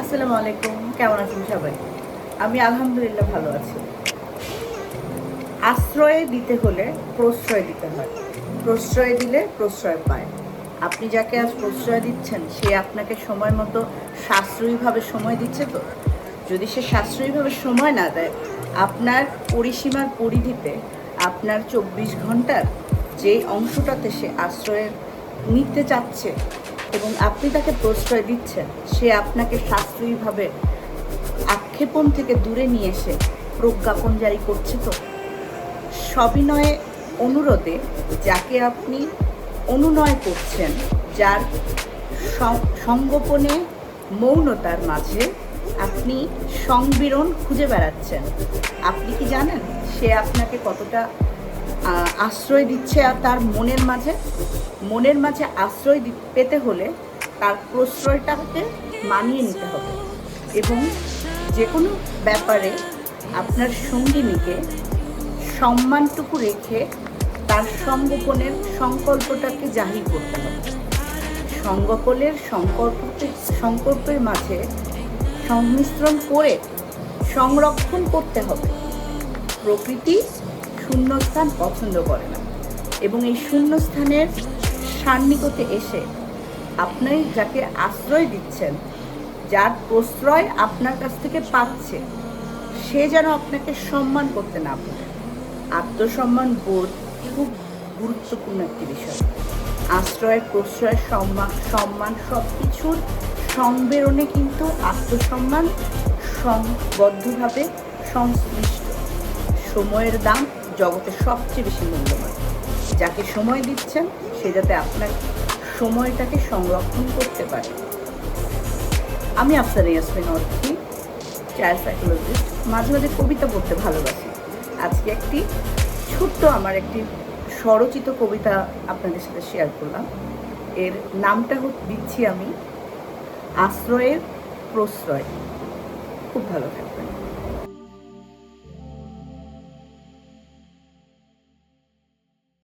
আসসালামু আলাইকুম, কেমন আছেন সবাই? আমি আলহামদুলিল্লাহ ভালো আছি। আশ্রয় দিতে হলে প্রশ্রয় দিতে হয়। প্রশ্রয় দিলে প্রশ্রয় পায়। আপনি যাকে আজ প্রশ্রয় দিচ্ছেন, সে আপনাকে সময় মতো সাশ্রয়ীভাবে সময় দিচ্ছে তো? যদি সে সাশ্রয়ীভাবে সময় না দেয়, আপনার পরিসীমার পরিধিতে আপনার চব্বিশ ঘণ্টার যে অংশটাতে সে আশ্রয় নিতে চাচ্ছে এবং আপনি তাকে প্রশ্রয় দিচ্ছেন, সে আপনাকে সাশ্রয়ীভাবে আক্ষেপণ থেকে দূরে নিয়ে এসে প্রজ্ঞাপন জারি করছে তো? সবিনয়ে অনুরোধে যাকে আপনি অনুনয় করছেন, যার সংগোপনে মৌনতার মাঝে আপনি সংবিরণ খুঁজে বেড়াচ্ছেন, আপনি কি জানেন সে আপনাকে কতটা আশ্রয় দিচ্ছে আর তার মনের মাঝে মনের মাঝে আশ্রয় পেতে হলে তার প্রশ্রয়টাকে মানিয়ে নিতে হবে। এবং যে কোনো ব্যাপারে আপনার সঙ্গিনীকে সম্মানটুকু রেখে তার সংগোপনের সংকল্পটাকে জাহির করতে হবে। সংগোপনের সংকল্পতে, সংকল্পের মাঝে সংমিশ্রণ করে সংরক্ষণ করতে হবে। প্রকৃতি শূন্যস্থান পছন্দ করে না। এবং এই শূন্যস্থানের সান্নিকতে এসে আপনি যাকে আশ্রয় দিচ্ছেন, যার প্রশ্রয় আপনার কাছ থেকে পাচ্ছে, সে যেন আপনাকে সম্মান করতে না পারে। আত্মসম্মান বোধ খুব গুরুত্বপূর্ণ একটি বিষয়। আশ্রয়, প্রশ্রয়, সম্মান সম্মান সব কিছুর সংবেরণে কিন্তু আত্মসম্মান সংবদ্ধভাবে সংশ্লিষ্ট। সময়ের দাম জগতে সবচেয়ে বেশি মূল্যবান। যাকে সময় দিচ্ছেন, সে যাতে আপনার সময়টাকে সংরক্ষণ করতে পারে। আমি আফসার ইয়াসমিন অর্থী চাইল্ড সাইকোলজিস্ট মাঝে মাঝে কবিতা পড়তে ভালোবাসি। আজকে একটি ছোট্ট আমার একটি স্বরচিত কবিতা আপনাদের সাথে শেয়ার করলাম। এর নামটা হচ্ছে দিচ্ছি আমি, আশ্রয়ের প্রশ্রয়। খুব ভালো থাকবেন।